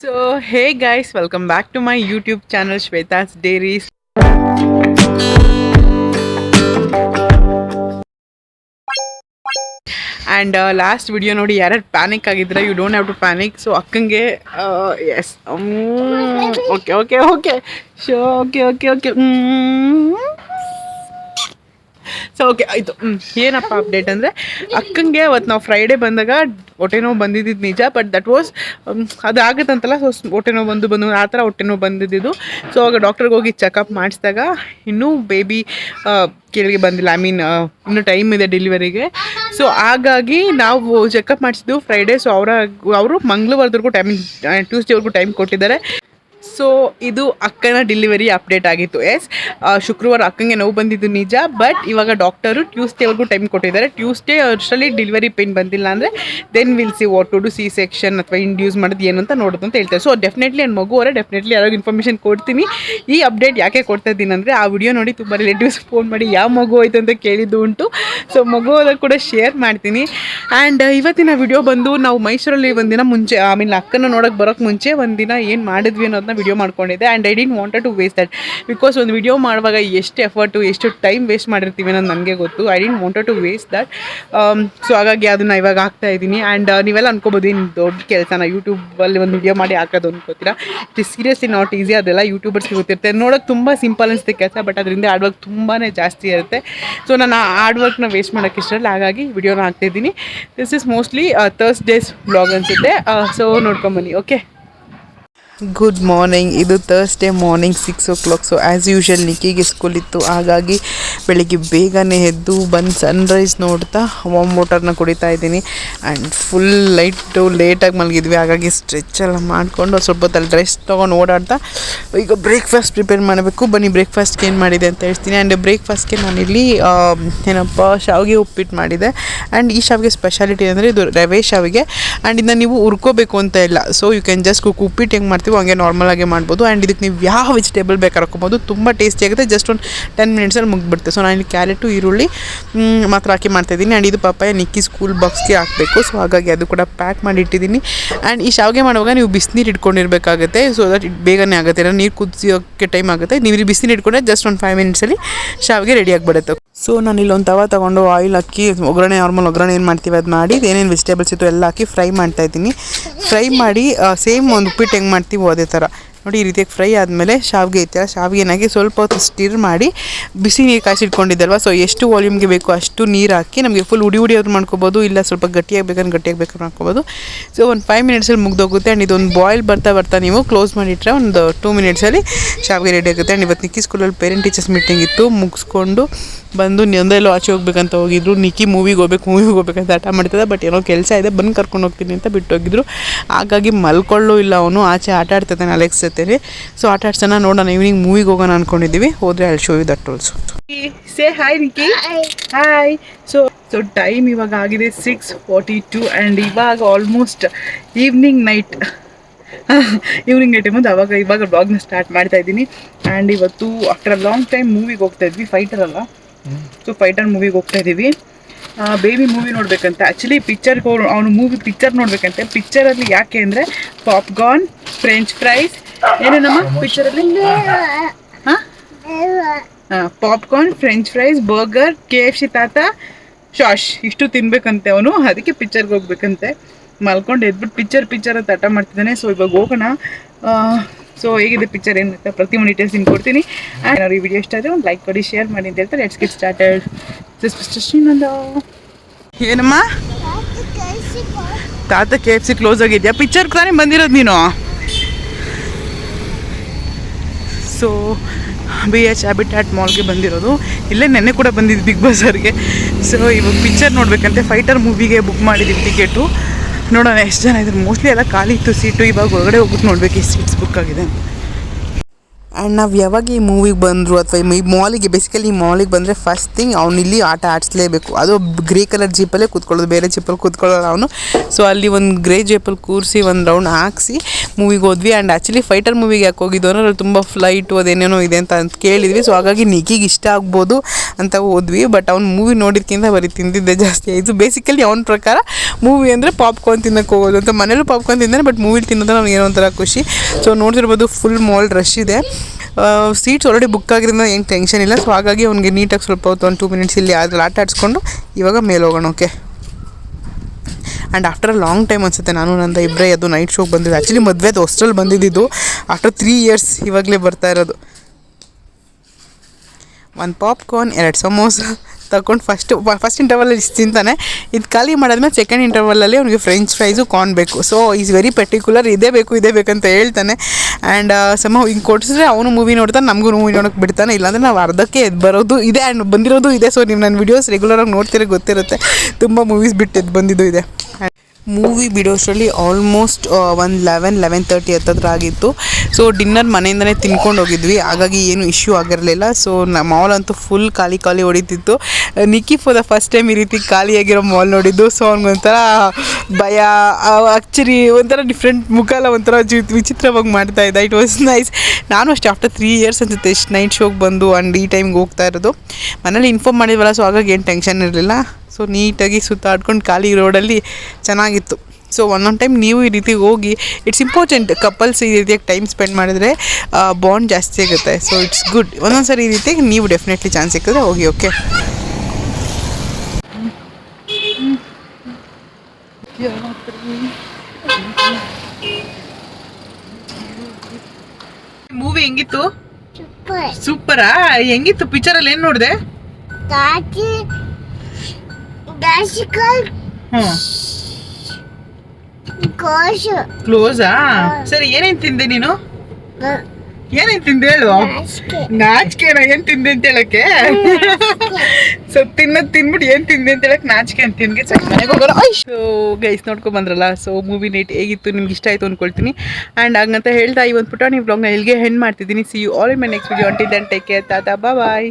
So, hey guys welcome back to my YouTube channel Shweta's diaries and last video ನೋಡಿ ಯಾರ್ಯಾರು panic ಆಗಿದ್ರೆ you don't have to panic so ಅಕ್ಕಂಗೆ yes okay okay okay so okay okay okay so okay ಆಯಿತು ಹ್ಞೂ ಏನಪ್ಪ update ಅಂದರೆ, ಅಕ್ಕಂಗೆ ಅವತ್ತು ನಾವು Friday ಬಂದಾಗ ಹೊಟ್ಟೆ ನೋವು ಬಂದಿದ್ದು ನಿಜ ಬಟ್ ದಟ್ ವಾಸ್ ಅದು ಆಗುತ್ತಂತಲ್ಲ ಸೊ, ಹೊಟ್ಟೆ ನೋವು ಬಂದು ಬಂದು, ಆ ಥರ ಹೊಟ್ಟೆ ನೋವು ಬಂದಿದ್ದು ಸೊ ಆಗ ಡಾಕ್ಟ್ರಿಗೆ ಹೋಗಿ ಚೆಕಪ್ ಮಾಡಿಸಿದಾಗ, ಇನ್ನೂ ಬೇಬಿ ಕೆಳಗೆ ಬಂದಿಲ್ಲ ಐ ಮೀನ್ ಇನ್ನೂ ಟೈಮ್ ಇದೆ ಡೆಲಿವರಿಗೆ ಸೊ ಹಾಗಾಗಿ ನಾವು ಚೆಕಪ್ ಮಾಡಿಸಿದ್ದು ಫ್ರೈಡೇ ಸೊ ಅವರ, ಅವರು ಮಂಗಳವಾರದವರೆಗೂ ಟೈಮಿಂಗ್ ಟ್ಯೂಸ್ಡೇವರೆಗೂ ಟೈಮ್ ಕೊಟ್ಟಿದ್ದಾರೆ. ಸೊ ಇದು ಅಕ್ಕನ ಡೆಲಿವರಿ ಅಪ್ಡೇಟ್ ಆಗಿತ್ತು ಎಸ್ ಶುಕ್ರವಾರ ಅಕ್ಕಂಗೆ ನೋವು ಬಂದಿದ್ದು ನಿಜ ಬಟ್ ಇವಾಗ ಡಾಕ್ಟರು ಟ್ಯೂಸ್ಡೇವರೆಗೂ ಟೈಮ್ ಕೊಟ್ಟಿದ್ದಾರೆ. ಟ್ಯೂಸ್ಡೇ ಅಷ್ಟರಲ್ಲಿ ಡೆಲಿವರಿ ಪೇನ್ ಬಂದಿಲ್ಲ ಅಂದರೆ then will see what to do C section ಅಥವಾ ಇಂಡ್ಯೂಸ್ ಮಾಡೋದು ಏನು ಅಂತ ನೋಡೋದು ಅಂತ ಹೇಳ್ತಾರೆ. ಸೊ ಡೆಫಿನೆಟ್ಲಿ ನನ್ನ ಮಗು ಅವರೇ ಡೆಫಿನೆಟ್ಲಿ ಯಾರೋ ಇನ್ಫಾರ್ಮೇಷನ್ ಕೊಡ್ತೀನಿ. ಈ ಅಪ್ಡೇಟ್ ಯಾಕೆ ಕೊಡ್ತಾ ಇದ್ದೀನಿ ಅಂದರೆ ಆ ವಿಡಿಯೋ ನೋಡಿ ತುಂಬ ರಿಲೇಟಿವ್ಸ್ ಫೋನ್ ಮಾಡಿ ಯಾವ ಮಗು ಆಯ್ತು ಅಂತ ಕೇಳಿದ್ದು ಉಂಟು. ಸೊ ಮಗು ಕೂಡ ಶೇರ್ ಮಾಡ್ತೀನಿ. ಆ್ಯಂಡ್ ಇವತ್ತಿನ ವಿಡಿಯೋ ಬಂದು ನಾವು ಮೈಸೂರಲ್ಲಿ ಒಂದಿನ ಮುಂಚೆ ಐ ಮೀನ್ ಅಕ್ಕನ ನೋಡೋಕೆ ಬರೋಕ್ಕೆ ಮುಂಚೆ ಒಂದಿನ ಏನು ಮಾಡಿದ್ವಿ ಅನ್ನೋದನ್ನ ವಿಡಿಯೋ ಮಾಡ್ಕೊಂಡಿದ್ದೆ and I didn't wanted to waste that because ಒಂದು ವಿಡಿಯೋ ಮಾಡುವಾಗ ಎಷ್ಟು ಎಫರ್ಟು ಎಷ್ಟು ಟೈಮ್ ವೇಸ್ಟ್ ಮಾಡಿರ್ತೀವಿ ಅನ್ನೋದು ನನಗೆ ಗೊತ್ತು. I didn't wanted to waste that so ಹಾಗಾಗಿ ಅದನ್ನು ಇವಾಗ ಹಾಕ್ತಾ ಇದ್ದೀನಿ ಆ್ಯಂಡ್ ನೀವೆಲ್ಲ ಅನ್ಕೋಬೋದು ಏನು ದೊಡ್ಡ ಕೆಲಸನ ಯೂಟ್ಯೂಬಲ್ಲಿ ಒಂದು ವಿಡಿಯೋ ಮಾಡಿ ಹಾಕೋದು ಅನ್ಕೋತೀರಾ it is seriously not easy ಅದೆಲ್ಲ ಯೂಟ್ಯೂಬರ್ಸ್ಗೆ ಗೊತ್ತಿರುತ್ತೆ. ನೋಡೋಕೆ ತುಂಬ ಸಿಂಪಲ್ ಅನಿಸುತ್ತೆ ಕೆಲಸ ಬಟ್ ಅದರಿಂದ ಆರ್ಡ್ ವರ್ಕ್ ತುಂಬಾ ಜಾಸ್ತಿ ಇರುತ್ತೆ. ಸೊ ನಾನು ಆ ಹಾರ್ಡ್ ವರ್ಕ್ನ ವೇಸ್ಟ್ ಮಾಡೋಕ್ಕೆ ಇಷ್ಟಲ್ಲ ಹಾಗಾಗಿ ವಿಡಿಯೋನ ಹಾಕ್ತಿದ್ದೀನಿ this is mostly days blog ಅನಿಸುತ್ತೆ. ಸೊ ನೋಡ್ಕೊಂಬನ್ನಿ ಓಕೆ ಗುಡ್ ಮಾರ್ನಿಂಗ್ ಇದು Thursday morning six o'clock so as usual ನಿಕ್ಕಿಗೆ school ಇತ್ತು. ಹಾಗಾಗಿ, ಬೆಳಿಗ್ಗೆ ಬೇಗನೆ ಎದ್ದು ಬಂದು ಸನ್ರೈಸ್ ನೋಡ್ತಾ ವಾಮ್ ವಾಟರ್ನ ಕುಡಿತಾ ಇದ್ದೀನಿ. ಆ್ಯಂಡ್ ಫುಲ್ ಲೈಟು ಲೇಟಾಗಿ ಮಲಗಿದ್ವಿ. ಹಾಗಾಗಿ ಸ್ಟ್ರೆಚ್ ಎಲ್ಲ ಮಾಡಿಕೊಂಡು ಸ್ವಲ್ಪ ಹೊತ್ತಲ್ಲಿ ಡ್ರೆಸ್ ತೊಗೊಂಡು ಓಡಾಡ್ತಾ, ಈಗ ಬ್ರೇಕ್ಫಾಸ್ಟ್ ಪ್ರಿಪೇರ್ ಮಾಡಬೇಕು. ಬನ್ನಿ ಬ್ರೇಕ್ಫಾಸ್ಟ್ಗೆ ಏನು ಮಾಡಿದೆ ಅಂತ ಹೇಳ್ತೀನಿ. ಆ್ಯಂಡ್ ಬ್ರೇಕ್ಫಾಸ್ಟ್ಗೆ ನಾನಿಲ್ಲಿ ಏನಪ್ಪ, ಶಾವಿಗೆ ಉಪ್ಪಿಟ್ಟು ಮಾಡಿದೆ. ಆ್ಯಂಡ್ ಈ ಶಾವಿಗೆ ಸ್ಪೆಷಾಲಿಟಿ ಅಂದರೆ ಇದು ರವೆ ಶಾವಿಗೆ. ಆ್ಯಂಡ್ ಇನ್ನು ನೀವು ಹುರ್ಕೋಬೇಕು ಅಂತ ಇಲ್ಲ. So you can just cook uppittu ಹೆಂಗೆ ಮಾಡ್ತೀವಿ ಹಂಗೆ ನಾರ್ಮಲಾಗಿ ಮಾಡ್ಬೋದು. ಆ್ಯಂಡ್ ಇದಕ್ಕೆ ನೀವು ಯಾವ ವೆಜಿಟೇಬಲ್ ಬೇಕಾದ್ರೆ ಹಾಕೋಬೋದು ತುಂಬ ಟೇಸ್ಟಿ ಆಗುತ್ತೆ. ಜಸ್ಟ್ ಒಂದು ಟೆನ್ ಮಿನಿಟ್ಸಲ್ಲಿ ಮುಗಿಬಿಡುತ್ತೆ ಸೊ ನಾನು ಇಲ್ಲಿ ಕ್ಯಾರೆಟು ಈರುಳ್ಳಿ ಮಾತ್ರ ಹಾಕಿ ಮಾಡ್ತಾಯಿದ್ದೀನಿ ಆ್ಯಂಡ್ ಇದು ಪಪ್ಪಾಯ ನಿಕ್ಕಿ ಸ್ಕೂಲ್ ಬಾಕ್ಸ್ಗೆ ಹಾಕಬೇಕು. ಸೊ ಹಾಗಾಗಿ ಅದು ಕೂಡ ಪ್ಯಾಕ್ ಮಾಡಿ ಇಟ್ಟಿದ್ದೀನಿ. ಆ್ಯಂಡ್ ಈ ಶಾವಿಗೆ ಮಾಡುವಾಗ ನೀವು ಬಿಸಿನೀರು ಇಟ್ಕೊಂಡಿರಬೇಕಾಗುತ್ತೆ. ಸೊ ದಟ್ ಇಟ್ ಬೇಗನೆ ಆಗುತ್ತೆ. ಇಲ್ಲ ನೀರು ಕುದಿಸೋಕ್ಕೆ ಟೈಮ್ ಆಗುತ್ತೆ. ನೀವು ಬಿಸಿನೀರು ಇಟ್ಕೊಂಡ್ರೆ ಜಸ್ಟ್ ಒಂದು ಫೈವ್ ಮಿನಿಟ್ಸಲ್ಲಿ ಶಾವಿಗೆ ರೆಡಿ ಆಗಿಬಿಡುತ್ತೆ. ಸೊ ನಾನು ಇಲ್ಲೊಂದು ತವ ತೊಗೊಂಡು ಆಯಿಲ್ ಹಾಕಿ ಒಗ್ಗರಣೆ ನಾರ್ಮಲ್ ಒಗ್ಗರಣೆ ಏನು ಮಾಡ್ತೀವಿ ಅದು ಮಾಡಿ, ಏನೇನು ವೆಜಿಟೇಬಲ್ಸ್ ಇತ್ತು ಎಲ್ಲ ಹಾಕಿ ಫ್ರೈ ಮಾಡ್ತಾಯಿದ್ದೀನಿ ಫ್ರೈ ಮಾಡಿ ಸೇಮ್ ಒಂದು ಉಪ್ಪಿಟ್ಟು ಹೆಂಗೆ ಮಾಡ್ತೀವೋ ಅದೇ ಥರ ನೋಡಿ, ಈ ರೀತಿಯಾಗಿ ಫ್ರೈ ಆದಮೇಲೆ ಶಾವಿಗೆ ಐತಲ್ಲ ಶಾವಿಗೆನಾಗಿ ಸ್ವಲ್ಪ ಹೊತ್ತು ಸ್ಟಿರ್ ಮಾಡಿ ಬಿಸಿ ನೀರು ಕಾಯಿಸಿಟ್ಕೊಂಡಿದ್ದಲ್ವ? ಸೊ ಎಷ್ಟು ವಾಲ್ಯೂಮ್ಗೆ ಬೇಕು ಅಷ್ಟು ನೀರು ಹಾಕಿ ನಮಗೆ ಫುಲ್ ಉಡಿ ಉಡಿ ಅವ್ರು ಮಾಡ್ಕೋಬೋದು, ಇಲ್ಲ ಸ್ವಲ್ಪ ಗಟ್ಟಿಯಾಗಿ ಬೇಕಂದ್ರೆ ಗಟ್ಟಿಯಾಗಿ ಬೇಕಾದ್ರೆ ಮಾಡ್ಕೋಬೋದು. ಸೊ ಒಂದು ಫೈವ್ ಮಿನಿಟ್ಸಲ್ಲಿ ಮುಗ್ದೋಗುತ್ತೆ ಆ್ಯಂಡ್ ಇದೊಂದು ಬಾಯ್ಲ್ ಬರ್ತಾ ಬರ್ತಾ ನೀವು ಕ್ಲೋಸ್ ಮಾಡಿಟ್ರೆ ಒಂದು ಟೂ ಮಿನಿಟ್ಸಲ್ಲಿ ಶಾವಿಗೆ ರೆಡಿ ಆಗುತ್ತೆ. ಆ್ಯಂಡ್ ಇವತ್ತು ನಿಕ್ಕಿ ಸ್ಕೂಲಲ್ಲಿ ಪೇರೆಂಟ್ ಟೀಚರ್ಸ್ ಮೀಟಿಂಗ್ ಇತ್ತು, ಮುಗಿಸ್ಕೊಂಡು ಬಂದು ನಿಂದೆಲ್ಲೋ ಆಚೆ ಹೋಗ್ಬೇಕಂತ ಹೋಗಿದ್ರು. ನಿಕ್ಕಿ ಮೂವಿಗೆ ಹೋಗ್ಬೇಕು ಮೂವಿಗೆ ಹೋಗ್ಬೇಕಂತ ಆಟ ಮಾಡ್ತದೆ ಬಟ್ ಏನೋ ಕೆಲಸ ಇದೆ, ಬಂದು ಕರ್ಕೊಂಡು ಹೋಗ್ತೀನಿ ಅಂತ ಬಿಟ್ಟು ಹೋಗಿದ್ರು. ಹಾಗಾಗಿ ಮಲ್ಕೊಳ್ಳೋ ಇಲ್ಲ ಅವನು, ಆಚೆ ಆಟ ಆಡ್ತಿದ್ದಾನೆ ಅಲೆಕ್ಸ್ ಜೊತೆ ಸೊ ಆಟ ಆಡ್ಸೋಣ ನೋಡೋಣ. ಈವ್ನಿಂಗ್ ಮೂವಿಗೆ ಹೋಗೋಣ ಅನ್ಕೊಂಡಿದ್ದೀವಿ. ಹೋದ್ರೆ ಅಲ್ಲಿ show you that also say hi Nikki hi so so time ಇವಾಗ ಆಗಿದೆ ಸಿಕ್ಸ್ ಫಾರ್ಟಿ ಟು ಆ್ಯಂಡ್ ಇವಾಗ almost evening night evening night ಬಂದು ಅವಾಗ ಇವಾಗ ಬ್ಲಾಗ್ನ ಸ್ಟಾರ್ಟ್ ಮಾಡ್ತಾ ಇದ್ದೀನಿ. ಆ್ಯಂಡ್ ಇವತ್ತು ಆಫ್ಟರ್ ಅ ಲಾಂಗ್ ಟೈಮ್ ಮೂವಿಗೆ ಹೋಗ್ತಾ ಇದ್ವಿ ಫೈಟರ್ ಅಲ್ಲ. ಸೊ ಫೈಟರ್ ಮೂವಿಗೆ ಹೋಗ್ತಾ ಇದ್ದೀವಿ. ಬೇಬಿ ಮೂವಿ ನೋಡಬೇಕಂತ. ಆ್ಯಕ್ಚುಲಿ ಪಿಕ್ಚರ್ಗೆ ಅವನು ಮೂವಿ ಪಿಕ್ಚರ್ ನೋಡಬೇಕಂತೆ. ಪಿಕ್ಚರಲ್ಲಿ ಯಾಕೆ ಅಂದರೆ ಪಾಪ್ಕಾರ್ನ್ ಫ್ರೆಂಚ್ ಫ್ರೈಸ್ ಏನೇನಮ್ಮ ಪಿಕ್ಚರಲ್ಲಿ ಹಾಂ? Popcorn French fries burger K F C ತಾತ ಶಾಶ್ ಇಷ್ಟು ತಿನ್ಬೇಕಂತೆ ಅವನು. ಅದಕ್ಕೆ ಪಿಕ್ಚರ್ಗೆ ಹೋಗ್ಬೇಕಂತೆ. ಮಲ್ಕೊಂಡು ಎದ್ಬಿಟ್ಟು ಪಿಕ್ಚರ್ ಪಿಕ್ಚರ್ ಅಂತ ಹಠ ಮಾಡ್ತಿದ್ದಾನೆ. ಸೊ ಇವಾಗ ಹೋಗೋಣ. ಸೊ ಹೇಗಿದೆ ಪಿಕ್ಚರ್ ಏನು ಅಂತ ಪ್ರತಿ ಒಂದು ಡೀಟೇಲ್ಸ್ ನಿಮ್ಗೆ ಕೊಡ್ತೀನಿ. ಏನಾದ್ರು ಈ ವಿಡಿಯೋ ಇಷ್ಟ ಆದರೆ ಒಂದು ಲೈಕ್ ಕೊಡಿ ಶೇರ್ ಮಾಡಿ ಅಂತ ಹೇಳ್ತಾರೆ. ಲೆಟ್ಸ್ ಗೆಟ್ ಸ್ಟಾರ್ಟೆಡ್ ಇನ್ನೊಂದು ಏನಮ್ಮ? ತಾತ ಕೆ ಎಫ್ ಸಿ ಕ್ಲೋಸ್ ಆಗಿದ್ಯಾ? ಪಿಕ್ಚರ್ ತಾನೇ ಬಂದಿರೋದು ನೀನು. ಸೊ ಬಿ ಎಚ್ ಹ್ಯಾಬಿಟ್ಯಾಟ್ ಮಾಲ್ಗೆ ಬಂದಿರೋದು. ಇಲ್ಲೇ ನೆನ್ನೆ ಕೂಡ ಬಂದಿದ್ದು ಬಿಗ್ ಬಜಾರ್ಗೆ ಸೊ ಇವಾಗ ಪಿಕ್ಚರ್ ನೋಡಬೇಕಂತೆ. ಫೈಟರ್ ಮೂವಿಗೆ ಬುಕ್ ಮಾಡಿದ್ದೀವಿ ಟಿಕೆಟು ನೋಡೋಣ, ಎಷ್ಟು ಜನ ಇದ್ರು? ಮೋಸ್ಟ್ಲಿ ಎಲ್ಲ ಖಾಲಿ ಇತ್ತು ಸೀಟು ಇವಾಗ ಹೊರಗಡೆ ಹೋಗ್ಬಿಟ್ಟು ನೋಡ್ಬೇಕು ಈ ಸೀಟ್ಸ್ ಬುಕ್ ಆಗಿದೆ ಆ್ಯಂಡ್ ನಾವು ಯಾವಾಗ ಈ ಮೂವಿಗೆ ಬಂದರು ಅಥವಾ ಈ ಮಾಲಿಗೆ ಬೇಸಿಕಲಿ ಈ ಮಾಲಿಗೆ ಬಂದರೆ ಫಸ್ಟ್ ಥಿಂಗ್ ಅವ್ನು ಇಲ್ಲಿ ಆಟ ಆಡಿಸ್ಲೇಬೇಕು. ಅದು ಗ್ರೇ ಕಲರ್ ಜೀಪಲ್ಲೇ ಕೂತ್ಕೊಳ್ಳೋದು, ಬೇರೆ ಜೀಪಲ್ಲಿ ಕೂತ್ಕೊಳ್ಳೋಲ್ಲ ಅವನು. ಸೊ ಅಲ್ಲಿ ಒಂದು ಗ್ರೇ ಜೀಪಲ್ಲಿ ಕೂರಿಸಿ ಒಂದು ರೌಂಡ್ ಹಾಕಿಸಿ ಮೂವಿಗೆ ಹೋದ್ವಿ. ಆ್ಯಂಡ್ ಆ್ಯಕ್ಚುಲಿ ಫೈಟರ್ ಮೂವಿಗೆ ಯಾಕೆ ಹೋಗಿದ್ದು ಅಂದರೆ ತುಂಬ ಫ್ಲೈಟು ಅದೇನೇನೋ ಇದೆ ಅಂತ ಅಂತ ಕೇಳಿದ್ವಿ. ಸೊ ಹಾಗಾಗಿ ನಿಕಿಗೆ ಇಷ್ಟ ಆಗ್ಬೋದು ಅಂತ ಹೋದ್ವಿ. ಬಟ್ ಅವ್ನು ಮೂವಿ ನೋಡಿದ್ಕಿಂತ ಬರೀ ತಿಂದಿದ್ದೆ ಜಾಸ್ತಿ ಆಯಿತು. ಬೇಸಿಕಲಿ ಅವನ ಪ್ರಕಾರ ಮೂವಿ ಅಂದರೆ ಪಾಪ್ಕಾರ್ನ್ ತಿನ್ನಕ್ಕೆ ಹೋಗೋದು ಅಂತ. ಮನೇಲೂ ಪಾಪ್ಕಾರ್ನ್ ತಿಂದಾನೆ ಬಟ್ ಮೂವಿಲಿ ತಿನ್ನೋದು ಅವ್ನಿಗೆ ಏನೋ ಒಂಥರ ಖುಷಿ. ಸೊ ನೋಡ್ತಿರ್ಬೋದು ಫುಲ್ ಮಾಲ್ ರಶ್ ಇದೆ. ಸೀಟ್ಸ್ ಆಲ್ರೆಡಿ ಬುಕ್ ಆಗಿರೋದ್ರಿಂದ ಏನು ಟೆನ್ಷನ್ ಇಲ್ಲ. ಸೊ ಹಾಗಾಗಿ ಅವ್ನಿಗೆ ನೀಟಾಗಿ ಸ್ವಲ್ಪ ಹೊತ್ತು ಒಂದು ಟೂ ಮಿನಿಟ್ಸ್ ಇಲ್ಲಿ ಅದ್ರಲ್ಲಿ ಆಟ ಆಡಿಸ್ಕೊಂಡು ಇವಾಗ ಮೇಲೆ ಹೋಗೋಣ okay and after a long time ಅನಿಸುತ್ತೆ, ನಾನು ನಂದ ಇಬ್ಬರೇ ಅದು ನೈಟ್ ಶೋಗೆ ಬಂದಿದ್ದು. ಆ್ಯಕ್ಚುಲಿ ಮದುವೆ ಅದು ಹೊಸ್ಟಲ್ಲಿ ಬಂದಿದ್ದು. ಆಫ್ಟರ್ ತ್ರೀ ಇಯರ್ಸ್ ಇವಾಗಲೇ ಬರ್ತಾ ಇರೋದು. ಒಂದು ಪಾಪ್ಕಾರ್ನ್ ಎರಡು ಸಮೋಸ. ತಗೊಂಡು ಫಸ್ಟು ಫಸ್ಟ್ ಇಂಟರ್ವಲಲ್ಲಿ ಇಷ್ಟು ತಿಂತಾನೆ. ಇದು ಖಾಲಿ ಮಾಡಾದ್ಮೇಲೆ ಸೆಕೆಂಡ್ ಇಂಟರ್ವಲಲ್ಲಿ ಅವ್ನಿಗೆ ಫ್ರೆಂಚ್ ಫ್ರೈಸು ಕಾರ್ನ್ ಬೇಕು. ಸೊ ಈಸ್ ವೆರಿ ಪರ್ಟಿಕ್ಯುಲರ್ ಇದೇ ಬೇಕು, ಇದೇ ಬೇಕಂತ ಹೇಳ್ತಾನೆ. ಆ್ಯಂಡ್ ಸಮ ಹಿಂಗೆ ಕೊಡಿಸಿದ್ರೆ ಅವನು ಮೂವಿ ನೋಡ್ತಾನೆ, ನಮಗೂ ಮೂವಿ ನೋಡೋಕೆ ಬಿಡ್ತಾನೆ. ಇಲ್ಲಾಂದರೆ ನಾವು ಅರ್ಧಕ್ಕೆ ಎದ್ದು ಬರೋದು ಇದೆ ಆ್ಯಂಡ್ ಬಂದಿರೋದು ಇದೆ. ಸೊ ನೀವು ನನ್ನ ವೀಡಿಯೋಸ್ ರೆಗ್ಯುಲರಾಗಿ ನೋಡ್ತಿರೋ ಗೊತ್ತಿರುತ್ತೆ. ತುಂಬ ಮೂವೀಸ್ ಬಿಟ್ಟು ಎದ್ದು ಬಂದಿದ್ದು ಇದೆ. ಮೂವಿ ಬಿಡೋಷ್ಟರಲ್ಲಿ ಆಲ್ಮೋಸ್ಟ್ ಒಂದು ಲೆವೆನ್ ಲೆವೆನ್ ತರ್ಟಿ ಹತ್ತತ್ರ ಆಗಿತ್ತು. ಸೊ ಡಿನ್ನರ್ ಮನೆಯಿಂದನೇ ತಿನ್ಕೊಂಡು ಹೋಗಿದ್ವಿ ಹಾಗಾಗಿ ಏನು ಇಶ್ಯೂ ಆಗಿರಲಿಲ್ಲ. ಸೊ ನಮ್ಮ ಮಾಲ್ ಅಂತೂ ಫುಲ್ ಖಾಲಿ ಖಾಲಿ ಹೊಡಿತಿತ್ತು. Nikki for the first time ಈ ರೀತಿ ಖಾಲಿಯಾಗಿರೋ ಮಾಲ್ ನೋಡಿದ್ದು. ಸೊ ಅವ್ನಿಗೊಂಥರ ಭಯ ಆ್ಯಕ್ಚುಲಿ ಒಂಥರ ಡಿಫ್ರೆಂಟ್ ಮುಖ ಎಲ್ಲ ಒಂಥರ ಜಿ, ವಿಚಿತ್ರವಾಗಿ ಮಾಡ್ತಾ ಇದ್ದ. ಇಟ್ ವಾಸ್ ನೈಸ್ ನಾನು ಅಷ್ಟೇ ಆಫ್ಟರ್ ತ್ರೀ ಇಯರ್ಸ್ ಅನ್ಸುತ್ತೆ ಎಷ್ಟು ನೈಟ್ ಶೋಗೆ ಬಂದು ಆ್ಯಂಡ್ ಈ ಟೈಮ್ಗೆ ಹೋಗ್ತಾ ಇರೋದು. ಮನೇಲಿ ಇನ್ಫಾರ್ಮ್ ಮಾಡಿದ್ವಲ್ಲ ಸೊ ಹಾಗಾಗಿ ಏನು ಟೆನ್ಷನ್ ಇರಲಿಲ್ಲ. ಸೊ ನೀಟಾಗಿ ಸುತ್ತಾಡ್ಕೊಂಡು ಖಾಲಿ ರೋಡಲ್ಲಿ ಚೆನ್ನಾಗಿತ್ತು. ಸೊ ಒಂದೊಂದು ಟೈಮ್ ನೀವು ಈ ರೀತಿ ಹೋಗಿ ಇಟ್ಸ್ ಇಂಪಾರ್ಟೆಂಟ್ ಕಪಲ್ಸ್ ಈ ರೀತಿಯಾಗಿ ಟೈಮ್ ಸ್ಪೆಂಡ್ ಮಾಡಿದ್ರೆ ಬಾಂಡ್ ಜಾಸ್ತಿ ಆಗುತ್ತೆ ಸೊ ಇಟ್ಸ್ ಗುಡ್ ಒಂದೊಂದು ಸರಿ ಈ ರೀತಿಯಾಗಿ ನೀವು ಡೆಫಿನೆಟ್ಲಿ ಚಾನ್ಸ್ ಸಿಕ್ಕಿದ್ರೆ ಹೋಗಿ ಓಕೆ ಮೂವಿ ಹೆಂಗಿತ್ತು? ಸೂಪರ್ ಸೂಪರಾ ಹೆಂಗಿತ್ತು? ಪಿಕ್ಚರಲ್ಲಿ ಏನು ನೋಡಿದೆ? ದಾಟಿ ಹ್ಮ್. ಕೋಶು ಕ್ಲೋಸಾ ಸರಿ ಏನೇನ್ ತಿಂದೆ ನೀನು? ಏನೇನ್ ತಿಂದೆ ಹೇಳು? ನಾಚಿಕೆನ? ಏನ್ ತಿಂದೆ ಅಂತ ಹೇಳಕ್ಕೆ? ಸೊ ತಿನ್ನೋದ್ ತಿನ್ಬಿಟ್ಟು ಏನ್ ತಿಂದೆ ಅಂತ ಹೇಳಕ್ ನಾಚಿಕೆ ಅಂತ ತಿನ್ಗೆ ಸರಿ ಮನೆಗೆ ಹೋಗೋಲ್ಲ ಸೊ ಗೈಸ್ ನೋಡ್ಕೊಂಡ್ ಬಂದ್ರಲ್ಲ? ಸೊ ಮೂವಿ ನೈಟ್ ಹೇಗಿತ್ತು? ನಿಮ್ಗೆ ಇಷ್ಟ ಆಯ್ತು ಅನ್ಕೊಳ್ತೀನಿ. ಆ್ಯಂಡ್ ಹಂಗಂತ ಹೇಳ್ತಾ ಈ ಒಂದು ಪುಟಾಣಿ ಬ್ಲಾಗ್ನ ಇಲ್ಲಿಗೆ ಹೆಣ್ಣು ಮಾಡ್ತಿದ್ದೀನಿ. See you all my next video until then take care tata. Bye